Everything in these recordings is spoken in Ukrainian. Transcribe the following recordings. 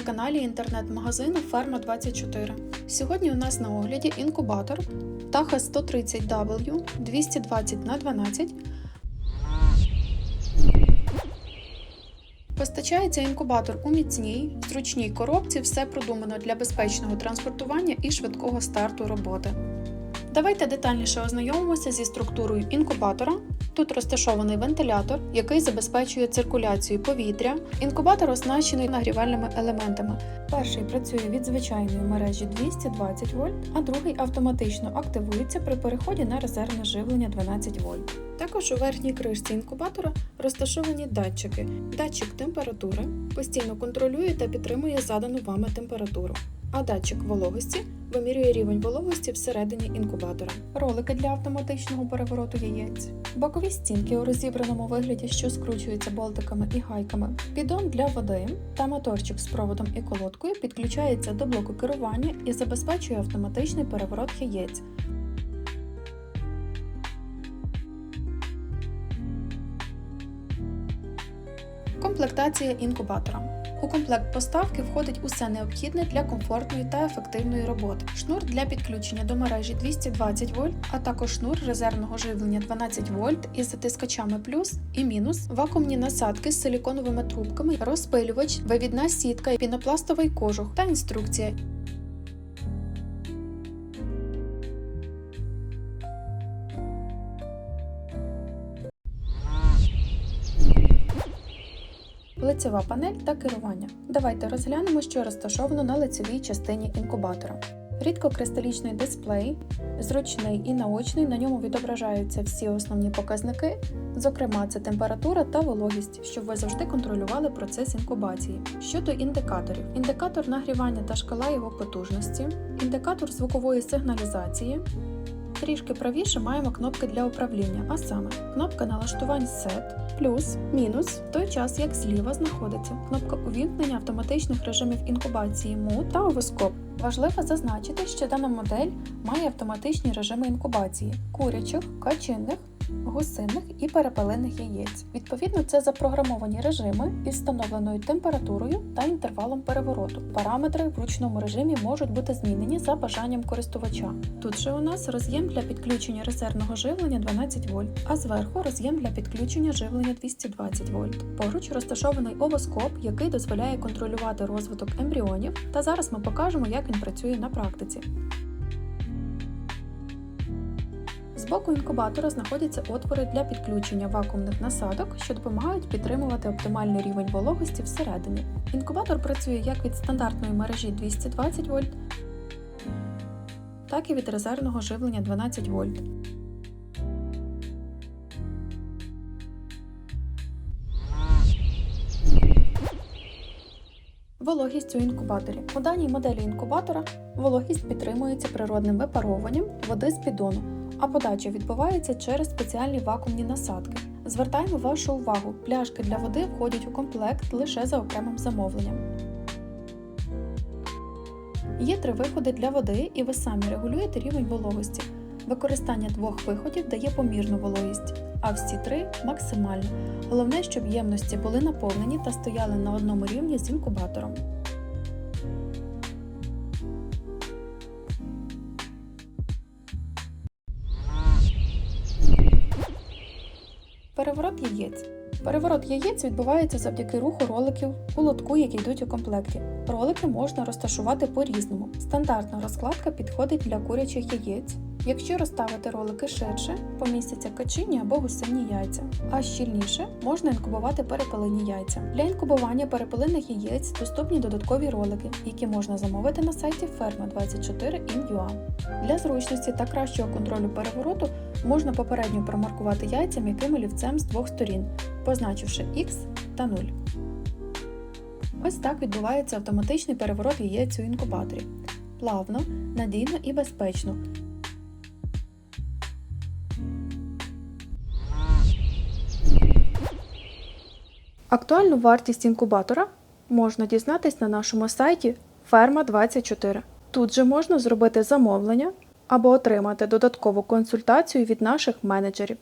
каналі інтернет-магазину Ферма 24. Сьогодні у нас на огляді інкубатор Taha 130W 220 на 12 Постачається інкубатор у міцній, зручній коробці, все продумано для безпечного транспортування і швидкого старту роботи. Давайте детальніше ознайомимося зі структурою інкубатора. Тут розташований вентилятор, який забезпечує циркуляцію повітря. Інкубатор оснащений нагрівальними елементами. Перший працює від звичайної мережі 220 вольт, а другий автоматично активується при переході на резервне живлення 12 вольт. Також у верхній кришці інкубатора розташовані датчики. Датчик температури постійно контролює та підтримує задану вами температуру. А датчик вологості вимірює рівень вологості всередині інкубатора. Ролики для автоматичного перевороту яєць, бокові стінки у розібраному вигляді, що скручуються болтиками і гайками, піддон для води та моторчик з проводом і колодкою підключається до блоку керування і забезпечує автоматичний переворот яєць. Комплектація інкубатора. У комплект поставки входить усе необхідне для комфортної та ефективної роботи. Шнур для підключення до мережі 220 вольт, а також шнур резервного живлення 12 вольт із затискачами плюс і мінус, вакуумні насадки з силіконовими трубками, розпилювач, вивідна сітка, пінопластовий кожух та інструкція. Лицева панель та керування. Давайте розглянемо, що розташовано на лицевій частині інкубатора. Рідкокристалічний дисплей, зручний і наочний, на ньому відображаються всі основні показники, зокрема, це температура та вологість, щоб ви завжди контролювали процес інкубації. Щодо індикаторів: індикатор нагрівання та шкала його потужності, індикатор звукової сигналізації. Трішки правіше маємо кнопки для управління, а саме кнопка налаштувань SET, плюс, мінус, в той час як зліва знаходиться кнопка увімкнення автоматичних режимів інкубації му та овоскоп. Важливо зазначити, що дана модель має автоматичні режими інкубації курячих, качинних, гусиних і перепелиних яєць. Відповідно, це запрограмовані режими із встановленою температурою та інтервалом перевороту. Параметри в ручному режимі можуть бути змінені за бажанням користувача. Тут же у нас роз'єм для підключення резервного живлення 12 вольт, а зверху роз'єм для підключення живлення 220 вольт. Поруч розташований овоскоп, який дозволяє контролювати розвиток ембріонів. Та зараз ми покажемо, як він працює на практиці. Збоку інкубатора знаходяться отвори для підключення вакуумних насадок, що допомагають підтримувати оптимальний рівень вологості всередині. Інкубатор працює як від стандартної мережі 220 вольт, так і від резервного живлення 12 вольт. Вологість у інкубаторі. У даній моделі інкубатора вологість підтримується природним випаровуванням води з піддону, а подача відбувається через спеціальні вакуумні насадки. Звертаємо вашу увагу, пляшки для води входять у комплект лише за окремим замовленням. Є три виходи для води, і ви самі регулюєте рівень вологості. Використання двох виходів дає помірну вологість, а всі три максимальну. Головне, щоб ємності були наповнені та стояли на одному рівні з інкубатором. Переворот яєць. Переворот яєць відбувається завдяки руху роликів у лотку, які йдуть у комплекті. Ролики можна розташувати по-різному. Стандартна розкладка підходить для курячих яєць. Якщо розставити ролики ширше, помістяться качині або гусині яйця, а щільніше можна інкубувати перепелині яйця. Для інкубування перепелиних яєць доступні додаткові ролики, які можна замовити на сайті ferma24in.ua. Для зручності та кращого контролю перевороту можна попередньо промаркувати яйця м'яким олівцем з двох сторін, позначивши X та 0. Ось так відбувається автоматичний переворот яєць у інкубаторі. Плавно, надійно і безпечно. Актуальну вартість інкубатора можна дізнатись на нашому сайті Ферма24. Тут же можна зробити замовлення або отримати додаткову консультацію від наших менеджерів.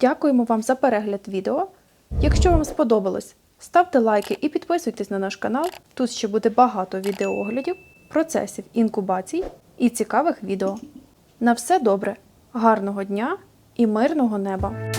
Дякуємо вам за перегляд відео. Якщо вам сподобалось, Ставте лайки і підписуйтесь на наш канал. Тут ще буде багато відеооглядів, процесів інкубацій і цікавих відео. На все добре, гарного дня і мирного неба!